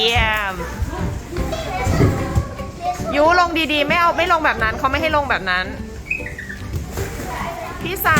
ยี่ยม ยูลงดีๆ ไม่เอาไม่ลงแบบนั้นเขาไม่ให้ลงแบบนั้น พี่สา